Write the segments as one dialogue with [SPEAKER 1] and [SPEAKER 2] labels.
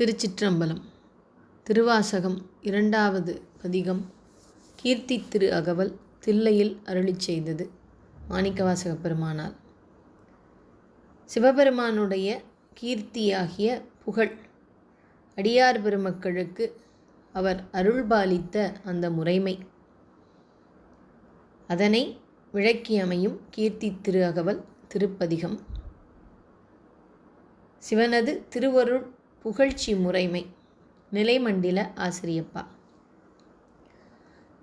[SPEAKER 1] திருச்சிற்றம்பலம் திருவாசகம் இரண்டாவது பதிகம் கீர்த்தி திரு அகவல் தில்லையில் அருளிச் செய்தது மாணிக்கவாசக பெருமானால் சிவபெருமானுடைய கீர்த்தியாகிய புகழ் அடியார் பெருமக்களுக்கு அவர் அருள்பாலித்த அந்த முறைமை. அதனை விளக்கியமையும் கீர்த்தி திரு அகவல் திருப்பதிகம். சிவனது திருவருள் புகழ்ச்சி முறைமை. நிலைமண்டில ஆசிரியப்பா.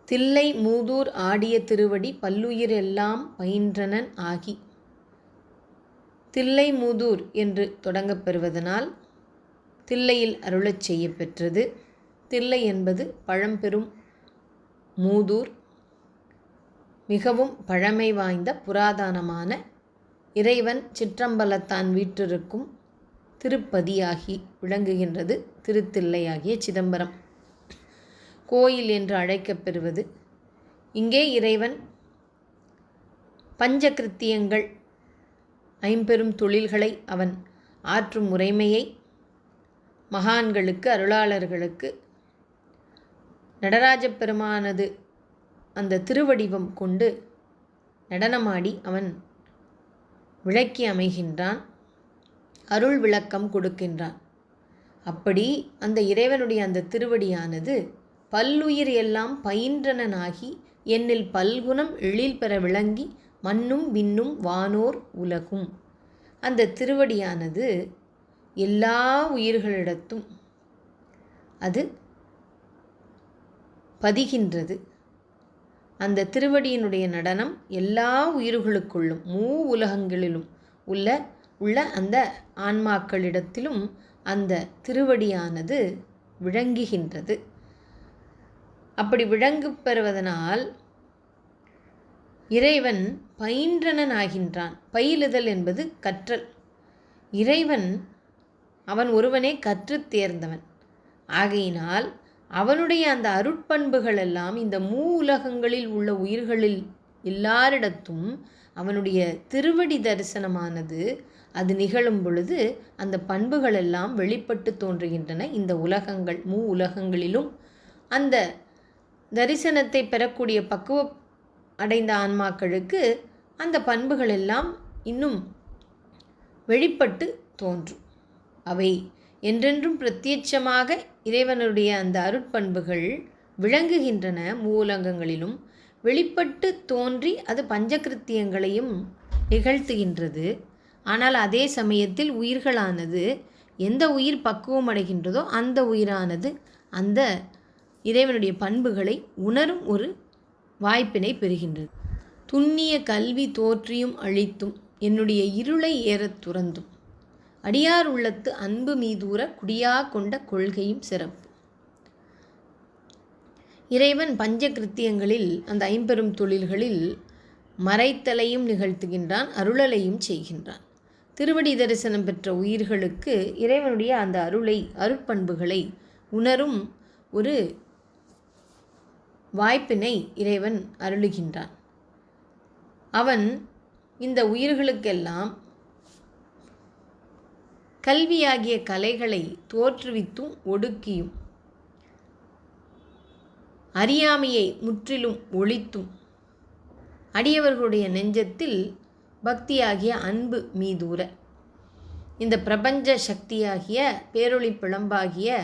[SPEAKER 1] தில்லை மூதூர் ஆடிய திருவடி பல்லுயிரெல்லாம் பயின்றனன் ஆகி. தில்லை மூதூர் என்று தொடங்கப் பெறுவதனால் தில்லையில் அருளச் செய்ய பெற்றது தில்லை என்பது பழம்பெரும் மூதூர் மிகவும் பழமை வாய்ந்த புராதனமான இறைவன் சிற்றம்பலத்தான் வீற்றிருக்கும் திருப்பதியாகி விளங்குகின்றது திருத்தில்லையாகிய சிதம்பரம். கோயில் என்று அழைக்கப்பெறுவது இங்கே இறைவன் பஞ்சகிருத்தியங்கள் ஐம்பெரும் தொழில்களை அவன் ஆற்றும் முறைமையை மகான்களுக்கு அருளாளர்களுக்கு நடராஜ பெருமானது அந்த திருவடிவம் கொண்டு நடனமாடி அவன் விளக்கி அமைகின்றான். அருள் விளக்கம் கொடுக்கின்றான். அப்படி அந்த இறைவனுடைய அந்த திருவடியானது பல்லுயிர் எல்லாம் பயின்றனாகி என்னில் பல்குணம் எழில் பெற விளங்கி மண்ணும் விண்ணும் வானோர் உலகும். அந்த திருவடியானது எல்லா உயிர்களிடத்தும் அது பதிகின்றது. அந்த திருவடியினுடைய நடனம் எல்லா உயிர்களுக்குள்ளும் மூ உலகங்களிலும் உள்ள உள்ள அந்த ஆன்மாக்களிடத்திலும் அந்த திருவடியானது விளங்குகின்றது. அப்படி விளங்கு பெறுவதனால் இறைவன் பயின்றனன் ஆகின்றான் பயிலுதல் என்பது கற்றல். இறைவன் அவன் ஒருவனே கற்றுத் தேர்ந்தவன். ஆகையினால் அவனுடைய அந்த அருட்பண்புகள் எல்லாம் இந்த மூ உலகங்களில் உள்ள உயிர்களில் எல்லாரிடத்தும் அவனுடைய திருவடி தரிசனமானது அது நிகழும் பொழுது அந்த பண்புகள் எல்லாம் வெளிப்பட்டு தோன்றுகின்றன. இந்த உலகங்கள் மூ உலகங்களிலும் அந்த தரிசனத்தை பெறக்கூடிய பக்குவ அடைந்த ஆன்மாக்களுக்கு அந்த பண்புகள் எல்லாம் இன்னும் வெளிப்பட்டு தோன்றும். அவை என்றென்றும் பிரத்யட்சமாக இறைவனுடைய அந்த அருட்பண்புகள் விளங்குகின்றன. மூலங்கங்களிலும் வெளிப்பட்டு தோன்றி அது பஞ்சகிருத்தியங்களையும் நிகழ்த்துகின்றது. ஆனால் அதே சமயத்தில் உயிர்களானது எந்த உயிர் பக்குவம் அடைகின்றதோ அந்த உயிரானது அந்த இறைவனுடைய பண்புகளை உணரும் ஒரு வாய்ப்பினை பெறுகின்றது. துண்ணிய கல்வி தோற்றியும் அழித்தும் என்னுடைய இருளை ஏறத் துறந்தும். அடியார் உள்ளத்து அன்பு மீதூர குடியா கொண்ட கொள்கையும் சிறப்பு. இறைவன் பஞ்ச கிருத்தியங்களில் அந்த ஐம்பெரும் தொழில்களில் மறைத்தலையும் நிகழ்த்துகின்றான் அருளலையும் செய்கின்றான். திருவடி தரிசனம் பெற்ற உயிர்களுக்கு இறைவனுடைய அந்த அருளை அருட்பண்புகளை உணரும் ஒரு வாய்ப்பினை இறைவன் அருளுகின்றான். அவன் இந்த உயிர்களுக்கெல்லாம் கல்வியாகிய கலைகளை தோற்றுவித்தும் ஒடுக்கியும் அறியாமையை முற்றிலும் ஒழித்தும் அடியவர்களுடைய நெஞ்சத்தில் பக்தியாகிய அன்பு மீதூர. இந்த பிரபஞ்ச சக்தியாகிய பேரொளி பிளம்பாகிய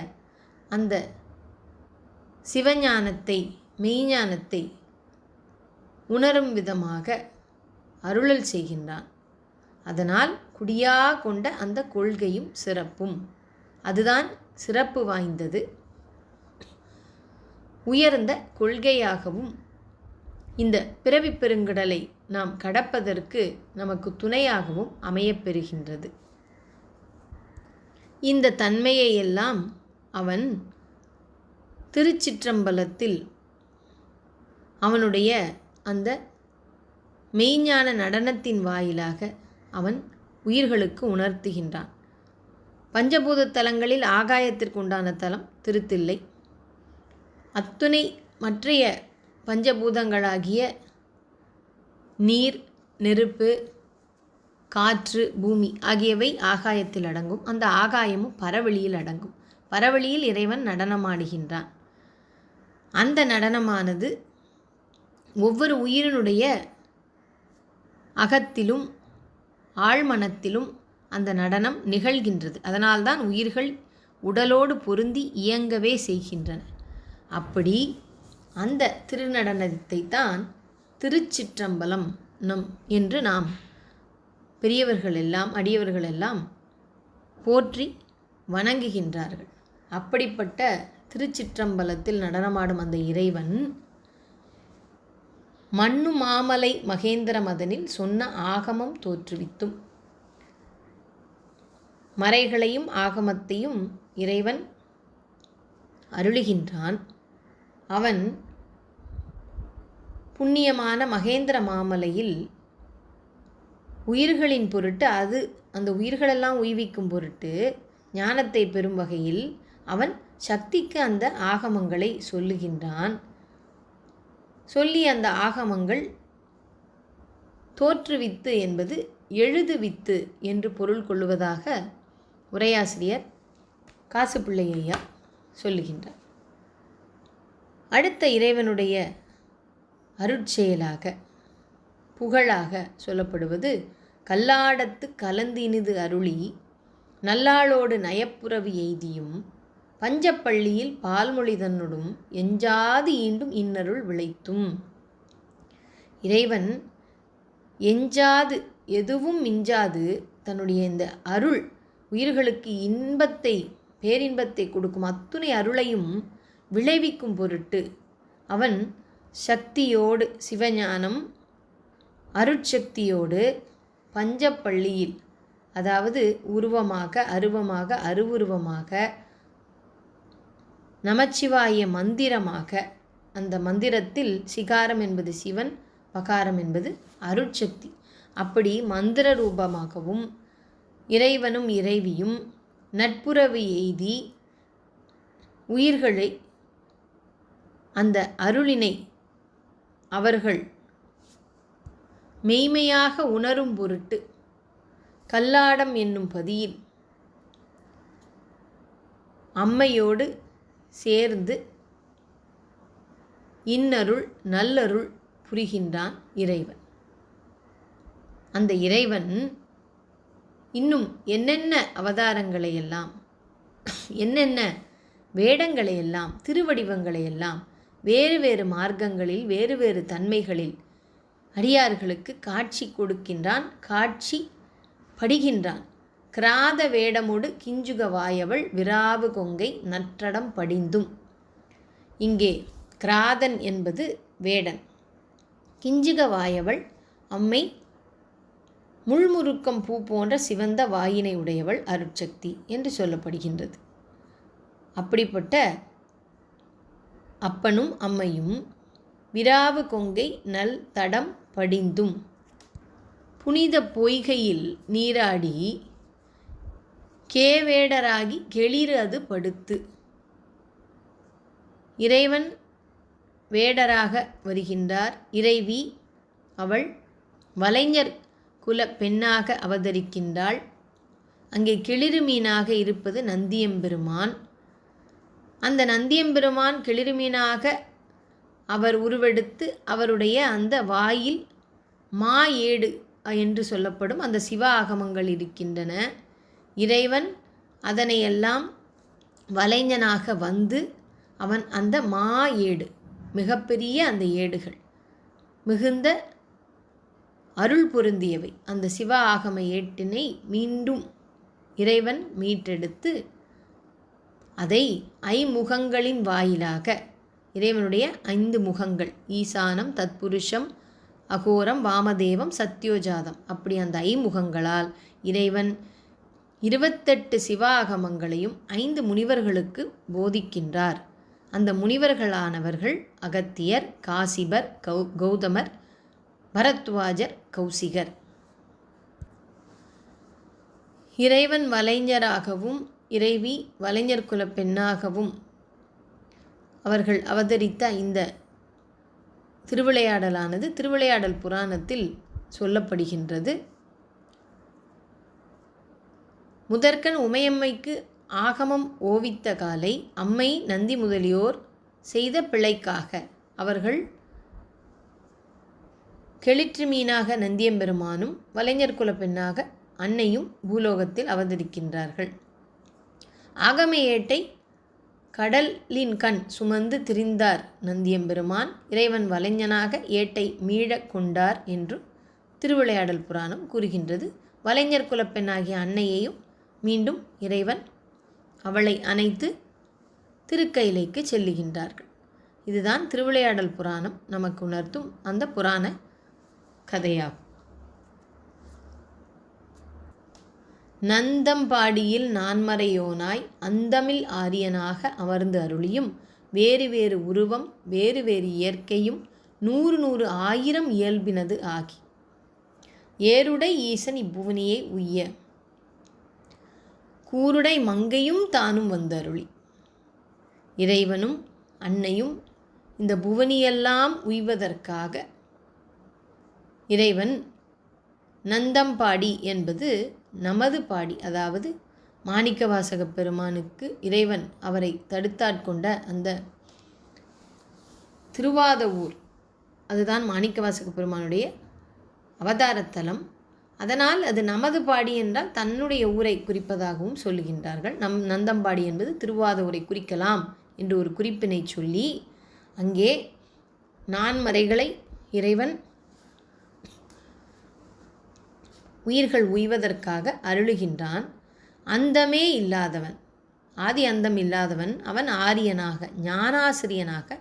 [SPEAKER 1] அந்த சிவஞானத்தை மெய்ஞானத்தை உணரும் விதமாக அருளல் செய்கின்றான். அதனால் குடியா கொண்ட அந்த கொள்கையும் சிறப்பும். அதுதான் சிறப்பு வாய்ந்தது. உயர்ந்த கொள்கையாகவும் இந்த பிறவி பெருங்கடலை நாம் கடப்பதற்கு நமக்கு துணையாகவும் அமையப்பெறுகின்றது. இந்த தன்மையை எல்லாம் அவன் திருச்சிற்றம்பலத்தில் அவனுடைய அந்த மெய்ஞான நடனத்தின் வாயிலாக அவன் உயிர்களுக்கு உணர்த்துகின்றான். பஞ்சபூத தலங்களில் ஆகாயத்திற்குண்டான தலம் திருத்தில்லை. அத்துணை மற்றைய பஞ்சபூதங்களாகிய நீர் நெருப்பு காற்று பூமி ஆகியவை ஆகாயத்தில் அடங்கும். அந்த ஆகாயமும் பரவெளியில் அடங்கும். பரவெளியில் இறைவன் நடனமாடுகின்றான். அந்த நடனமானது ஒவ்வொரு உயிரினுடைய அகத்திலும் ஆழ்மனத்திலும் அந்த நடனம் நிகழ்கின்றது. அதனால்தான் உயிர்கள் உடலோடு பொருந்தி இயங்கவே செய்கின்றன. அப்படி அந்த திருநடனத்தை தான் திருச்சிற்றம்பலம் நம் என்று நாம் பெரியவர்கள் எல்லாம் அடியவர்கள் எல்லாம் போற்றி வணங்குகின்றார்கள். அப்படிப்பட்ட திருச்சிற்றம்பலத்தில் நடனமாடும் அந்த இறைவன் மண்ணு மாமலை மகேந்திர மதனில் சொன்ன ஆகமம் தோற்றுவித்தும் மறைகளையும் ஆகமத்தையும் இறைவன் அருளுகின்றான். அவன் புண்ணியமான மகேந்திர மாமலையில் உயிர்களின் பொருட்டு அது அந்த உயிர்களெல்லாம் உய்விக்கும் பொருட்டு ஞானத்தை பெறும் வகையில் அவன் சக்திக்கு அந்த ஆகமங்களை சொல்லுகின்றான். சொல்லி அந்த ஆகமங்கள் தோற்றுவித்து என்பது எழுதுவித்து என்று பொருள் கொள்ளுவதாக உரையாசிரியர் காசுப்பிள்ளை ஐயா சொல்லுகின்றார். அடுத்த இறைவனுடைய அருட்செயலாக புகழாக சொல்லப்படுவது கல்லாடத்து கலந்தினிது அருளி நல்லாளோடு நயப்புறவு எய்தியும் பஞ்சப்பள்ளியில் பால்மொழி தன்னுடும் எஞ்சாது ஈண்டும் இன்னருள் விளைத்தும். இறைவன் எஞ்சாது எதுவும் மிஞ்சாது தன்னுடைய இந்த அருள் உயிர்களுக்கு இன்பத்தை பேரின்பத்தை கொடுக்கும் அத்துணை அருளையும் விளைவிக்கும் பொருட்டு அவன் சக்தியோடு சிவஞானம் அருட்சக்தியோடு பஞ்சப்பள்ளியில் அதாவது உருவமாக அருவமாக அருவுருவமாக நமச்சிவாய மந்திரமாக அந்த மந்திரத்தில் சிகாரம் என்பது சிவன் பகாரம் என்பது அருட்சக்தி. அப்படி மந்திர ரூபமாகவும் இறைவனும் இறைவியும் நட்புறவு எய்தி உயிர்களை அந்த அருளினை அவர்கள் மெய்மையாக உணரும் பொருட்டு கல்லாடம் என்னும் பதியில் அம்மையோடு சேர்ந்து இன்னருள் நல்லருள் புரிகின்றான் இறைவன். அந்த இறைவன் இன்னும் என்னென்ன அவதாரங்களை எல்லாம் என்னென்ன வேடங்களை எல்லாம் திருவடிவங்களை எல்லாம் வேறு வேறு மார்க்கங்களில் வேறு வேறு தன்மைகளில் அடியார்களுக்கு காட்சி கொடுக்கின்றான் காட்சி படுகின்றான். கிராத வேடமோடு கிஞ்சுக வாயவள் விராவு கொங்கை நற்றடம் படிந்தும். இங்கே கிராதன் என்பது வேடன். கிஞ்சுக வாயவள் அம்மை முள்முருக்கம் பூ போன்ற சிவந்த வாயினை உடையவள் அருட்சக்தி என்று சொல்லப்படுகின்றது. அப்படிப்பட்ட அப்பனும் அம்மையும் விராவு கொங்கை நல் தடம் படிந்தும். புனித பொய்கையில் நீராடி கேவேடராகி கெளிரு அது படுத்து. இறைவன் வேடராக வருகின்றார். இறைவி அவள் வலைஞர் குல பெண்ணாக அவதரிக்கின்றாள். அங்கே கிளிரு மீனாக இருப்பது நந்தியம்பெருமான். அந்த நந்தியம்பெருமான் கிளிருமீனாக அவர் உருவெடுத்து அவருடைய அந்த வாயில் மா ஏடு என்று சொல்லப்படும் அந்த சிவ ஆகமங்கள் இருக்கின்றன. இறைவன் அதனையெல்லாம் வலைஞனாக வந்து அவன் அந்த மா ஏடு மிகப்பெரிய அந்த ஏடுகள் மிகுந்த அருள் பொருந்தியவை. அந்த சிவ ஆகம ஏட்டினை மீண்டும் இறைவன் மீட்டெடுத்து அதை ஐமுகங்களின் வாயிலாக இறைவனுடைய ஐந்து முகங்கள் ஈசானம் தத்புருஷம் அகோரம் வாமதேவம் சத்யோஜாதம். அப்படி அந்த ஐமுகங்களால் இறைவன் இருபத்தெட்டு சிவாகமங்களையும் ஐந்து முனிவர்களுக்கு போதிக்கின்றார். அந்த முனிவர்களானவர்கள் அகத்தியர் காசிபர் கௌ கௌதமர் பரத்வாஜர் கௌசிகர். இறைவன் வலைஞராகவும் இறைவி வலைஞர் குல பெண்ணாகவும் அவர்கள் அவதரித்த இந்த திருவிளையாடலானது திருவிளையாடல் புராணத்தில் சொல்லப்படுகின்றது. முதற்கண் உமையம்மைக்கு ஆகமம் ஓவித்த காலை அம்மை நந்தி முதலியோர் செய்த பிழைக்காக அவர்கள் கெளிற்று மீனாக நந்தியம்பெருமானும் வலைஞர் குல பெண்ணாக அன்னையும் பூலோகத்தில் அவதரிக்கின்றார்கள். ஆகமையேட்டை ஏட்டை கடலின் கண் சுமந்து திரிந்தார் நந்தியம்பெருமான். இறைவன் வலைஞனாக ஏட்டை மீழக் கொண்டார் என்று திருவிளையாடல் புராணம் கூறுகின்றது. வலைஞர் குலப்பெண்ணாகிய அன்னையையும் மீண்டும் இறைவன் அவளை அணைத்து திருக்கைலைக்கு செல்லுகின்றார்கள். இதுதான் திருவிளையாடல் புராணம். நமக்கு உணர்த்தும் அந்த புராண கதையாகும். நந்தம்பாடியில் நான்மறையோனாய் அந்தமில் ஆரியனாக அமர்ந்து அருளியும் வேறு வேறு உருவம் வேறு வேறு இயற்கையும் நூறு நூறு ஆயிரம் இயல்பினது ஆகி. ஏருடை ஈசன் இப்புவனியை உய்ய. கூருடை மங்கையும் தானும் வந்தருளி. இறைவனும் அன்னையும் இந்த புவனியெல்லாம் உய்வதற்காக. இறைவன் நந்தம்பாடி என்பது நமது பாடி அதாவது மாணிக்கவாசக பெருமானுக்கு இறைவன் அவரை தடுத்தாட்கொண்ட அந்த திருவாத ஊர் அதுதான் மாணிக்கவாசக பெருமானுடைய அவதாரத்தலம். அதனால் அது நமது பாடி என்றால் தன்னுடைய ஊரை குறிப்பதாகவும் சொல்லுகின்றார்கள். நம் நந்தம்பாடி என்பது திருவாத ஊரை குறிக்கலாம் என்று ஒரு குறிப்பினை சொல்லி அங்கே நான்மறைகளை இறைவன் உயிர்கள் உய்வதற்காக அருளுகின்றான். அந்தமே இல்லாதவன் ஆதி அந்தம் இல்லாதவன் அவன் ஆரியனாக ஞானாசிரியனாக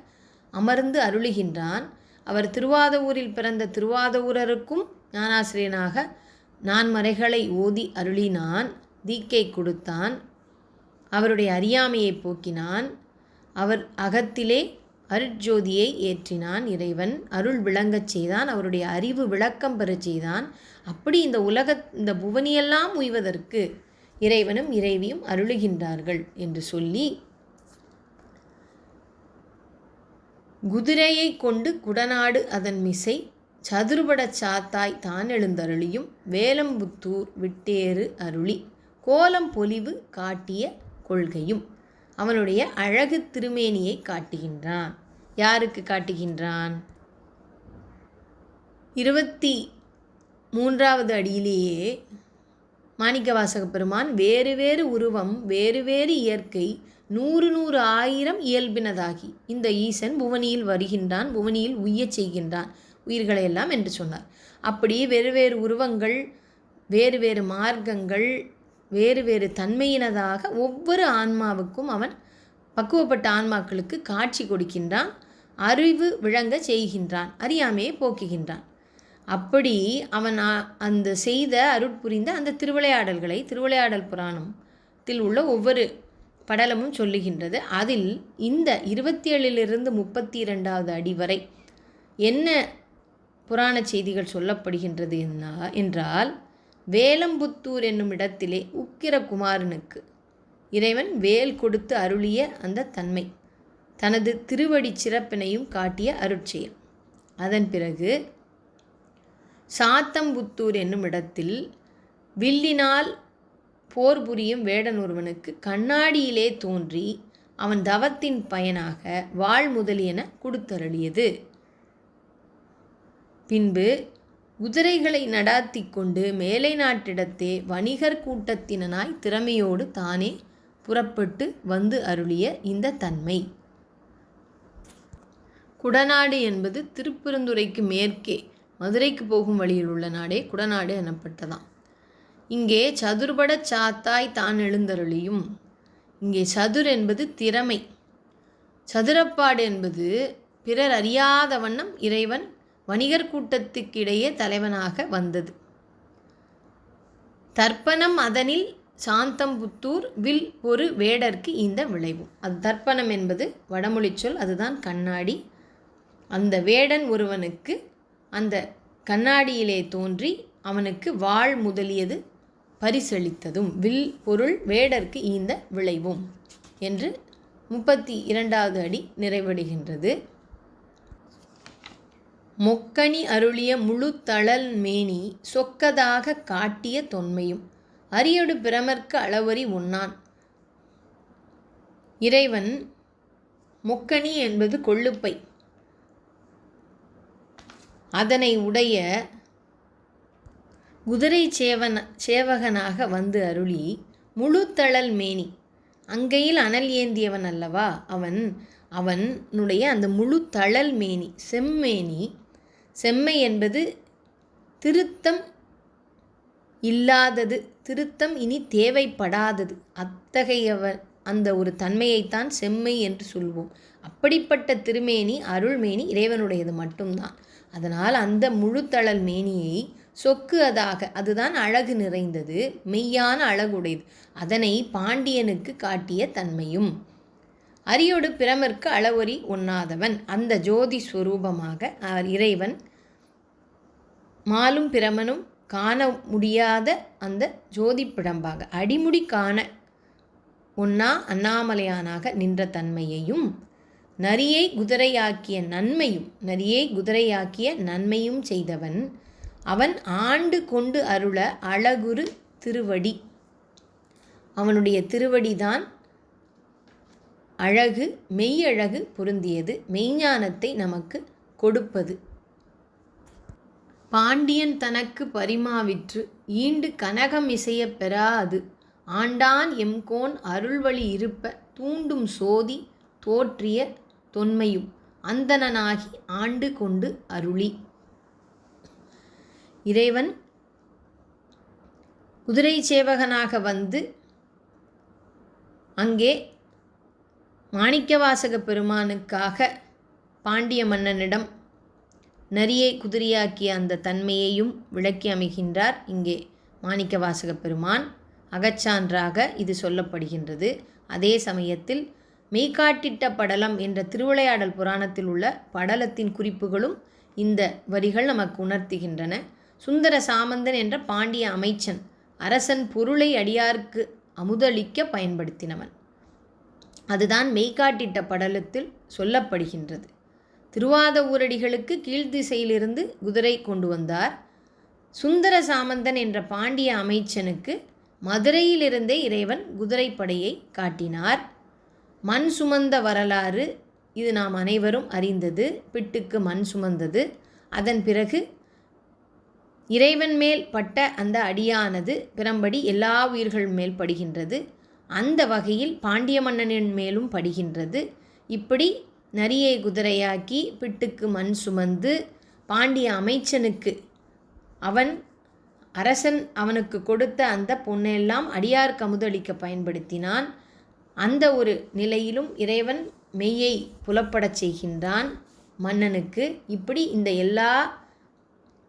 [SPEAKER 1] அமர்ந்து அருளுகின்றான். அவர் திருவாதவூரில் பிறந்த திருவாதவூரருக்கும் ஞானாசிரியனாக நான் மறைகளை ஓதி அருளினான் தீக்கை கொடுத்தான். அவருடைய அறியாமையை போக்கினான். அவர் அகத்திலே அருட்ஜோதியை ஏற்றினான். இறைவன் அருள் விளங்கச் செய்தான். அவருடைய அறிவு விளக்கம் பெறச் செய்தான். அப்படி இந்த உலக இந்த புவனியெல்லாம் உய்வதற்கு இறைவனும் இறைவியும் அருளுகின்றார்கள் என்று சொல்லி குதிரையை கொண்டு குடநாடு அதன் மிசை சதுர்பட சாத்தாய் தான் எழுந்தருளியும் வேலம்புத்தூர் விட்டேறு அருளி கோலம் பொலிவு காட்டிய கொள்கையும் அவனுடைய அழகு திருமேனியை காட்டுகின்றான். யாருக்கு காட்டுகின்றான்? இருபத்தி மூன்றாவது அடியிலேயே மாணிக்கவாசக பெருமான் வேறு வேறு உருவம் வேறு வேறு இயற்கை நூறு நூறு ஆயிரம் இயல்பினதாகி. இந்த ஈசன் புவனியில் வருகின்றான் புவனியில் உய்யச் செய்கின்றான் உயிர்களை எல்லாம் என்று சொன்னார். அப்படி வேறு வேறு உருவங்கள் வேறு வேறு மார்க்கங்கள் வேறு வேறு தன்மையினதாக ஒவ்வொரு ஆன்மாவுக்கும் அவன் பக்குவப்பட்ட ஆன்மாக்களுக்கு காட்சி கொடுக்கின்றான் அறிவு விளங்க செய்கின்றான் அறியாமையை போக்குகின்றான். அப்படி அவன் அந்த செய்த அருட்புரிந்த அந்த திருவிளையாடல்களை திருவிளையாடல் புராணத்தில் உள்ள ஒவ்வொரு படலமும் சொல்லுகின்றது. அதில் இந்த இருபத்தி ஏழிலிருந்து முப்பத்தி இரண்டாவது அடி வரை என்ன புராண செய்திகள் சொல்லப்படுகின்றது என்றால் வேலம்புத்தூர் என்னும் இடத்திலே உக்கிரகுமாரனுக்கு இறைவன் வேல் கொடுத்து அருளிய அந்த தன்மை தனது திருவடி சிறப்பினையும் காட்டிய அருட்செயல். அதன் பிறகு சாத்தம்புத்தூர் என்னும் இடத்தில் வில்லினால் போர் புரியும் வேடன் ஒருவனுக்கு கண்ணாடியிலே தோன்றி அவன் தவத்தின் பயனாக வாழ் முதலியன கொடுத்தருளியது. பின்பு குதிரைகளை நடாத்தி கொண்டு மேலை நாட்டிடத்தே வணிகர் கூட்டத்தினனாய் திறமையோடு தானே புறப்பட்டு வந்து அருளிய இந்த தன்மை. குடநாடு என்பது திருப்பெருந்துறைக்கு மேற்கே மதுரைக்கு போகும் வழியில் உள்ள நாடே குடநாடு எனப்பட்டதாம். இங்கே சதுர்பட சாத்தாய் தான் எழுந்தருளியும். இங்கே சதுர் என்பது திறமை. சதுரப்பாடு என்பது பிறர் அறியாத வண்ணம் இறைவன் வணிகர் கூட்டத்துக்கிடையே தலைவனாக வந்தது. தர்ப்பணம் அதனில் சாந்தம்புத்தூர் வில் ஒரு வேடர்க்கு இந்த விளைவும் அது தர்ப்பணம் என்பது வடமொழி சொல் அதுதான் கண்ணாடி. அந்த வேடன் ஒருவனுக்கு அந்த கண்ணாடியிலே தோன்றி அவனுக்கு வாழ் முதலியது பரிசளித்ததும் வில் பொருள் வேடர்க்கு ஈந்த விளைவும் என்று முப்பத்தி இரண்டாவது அடி நிறைவடைகின்றது. மொக்கணி அருளிய முழு தளல் மேனி சொக்கதாக காட்டிய தொன்மையும் அரியடு பிரமர்க்கு அளவறி உண்ணான். இறைவன் மொக்கணி என்பது கொள்ளுப்பை. அதனை உடைய குதிரை சேவன சேவகனாக வந்து அருளி முழுத்தழல் மேனி. அங்கையில் அனல் ஏந்தியவன் அல்லவா? அவன் அவனுடைய அந்த முழு தழல் மேனி செம்மேனி. செம்மை என்பது திருத்தம் இல்லாதது திருத்தம் இனி தேவைப்படாதது. அத்தகையவன் அந்த ஒரு தன்மையைத்தான் செம்மை என்று சொல்வோம். அப்படிப்பட்ட திருமேனி அருள்மேனி இறைவனுடையது மட்டும்தான். அதனால் அந்த முழுத்தழல் மேனியை சொக்கு அதாக அதுதான் அழகு நிறைந்தது மெய்யான அழகுடையது. அதனை பாண்டியனுக்கு காட்டிய தன்மையும். அரியோடு பிரமர்க்கு அளவொறி ஒண்ணாதவன். அந்த ஜோதி ஸ்வரூபமாக இறைவன் மாலும் பிரமனும் காண முடியாத அந்த ஜோதி பிடம்பாக அடிமுடி காண ஒன்னா அண்ணாமலையானாக நின்ற தன்மையையும் நரியை குதிரையாக்கிய நன்மையும் நரியை குதிரையாக்கிய நன்மையும் செய்தவன் அவன் ஆண்டு கொண்டு அருள அழகுரு திருவடி. அவனுடைய திருவடிதான் அழகு மெய்யழகு பொருந்தியது மெய்ஞானத்தை நமக்கு கொடுப்பது. பாண்டியன் தனக்கு பரிமாவிற்று ஈண்டு கனகம் இசைய பெறாது. ஆண்டான் எம்கோன் அருள்வழி இருப்ப தூண்டும் சோதி தோற்றிய தொன்மையும் அந்தணனாகி ஆண்டு கொண்டு அருளி. இறைவன் குதிரை சேவகனாக வந்து அங்கே மாணிக்கவாசக பெருமானுக்காக பாண்டிய மன்னனிடம் நரியை குதிரையாக்கிய அந்த தன்மையையும் விளக்கி அமைகின்றார் இங்கே மாணிக்கவாசக பெருமான். அகச்சான்றாக இது சொல்லப்படுகின்றது. அதே சமயத்தில் மெய்காட்டிட்ட படலம் என்ற திருவிளையாடல் புராணத்தில் உள்ள படலத்தின் குறிப்புகளும் இந்த வரிகள் நமக்கு உணர்த்துகின்றன. சுந்தர சாமந்தன் என்ற பாண்டிய அமைச்சன் அரசன் பொருளை அடியார்க்கு அமுதளிக்க பயன்படுத்தினவன். அதுதான் மெய்காட்டிட்ட படலத்தில் சொல்லப்படுகின்றது. திருவாத ஊரடிகளுக்கு கீழ்த்திசையிலிருந்து குதிரை கொண்டு வந்தார். சுந்தர சாமந்தன் என்ற பாண்டிய அமைச்சனுக்கு மதுரையிலிருந்தே இறைவன் குதிரைப்படையை காட்டினார். மண் சுமந்த வரலாறு இது நாம் அனைவரும் அறிந்தது. பிட்டுக்கு மண் சுமந்தது. அதன் பிறகு இறைவன் மேல் பட்ட அந்த அடியானது பிறம்படி எல்லா உயிர்கள் மேல் படுகின்றது. அந்த வகையில் பாண்டிய மன்னனின் மேலும் படுகின்றது. இப்படி நரியை குதிரையாக்கி பிட்டுக்கு மண் சுமந்து பாண்டிய அமைச்சனுக்கு அவன் அரசன் அவனுக்கு கொடுத்த அந்த பொண்ணெல்லாம் அடியார் கமுதளிக்க பயன்படுத்தினான். அந்த ஒரு நிலையிலும் இறைவன் மெய்யை புலப்படச் செய்கின்றான் மன்னனுக்கு. இப்படி இந்த எல்லா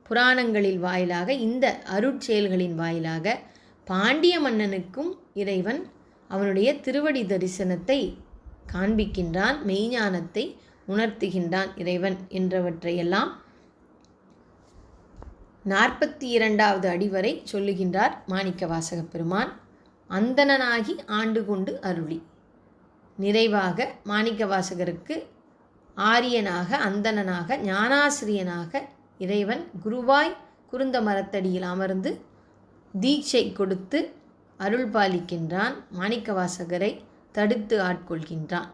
[SPEAKER 1] புராணங்களில் வாயிலாக இந்த அருட்செயல்களின் வாயிலாக பாண்டிய மன்னனுக்கும் இறைவன் அவனுடைய திருவடி தரிசனத்தை காண்பிக்கின்றான் மெய்ஞானத்தை உணர்த்துகின்றான் இறைவன் என்றவற்றையெல்லாம் நாற்பத்தி இரண்டாவது அடிவரை சொல்லுகின்றார் மாணிக்க வாசக பெருமான். அந்தணனாகி ஆண்டு கொண்டு அருளி. நிறைவாக மாணிக்க வாசகருக்கு ஆரியனாக அந்தணனாக ஞானாசிரியனாக இறைவன் குருவாய் குருந்த மரத்தடியில் அமர்ந்து தீட்சை கொடுத்து அருள் பாலிக்கின்றான் மாணிக்க வாசகரை தடுத்து ஆட்கொள்கின்றான்.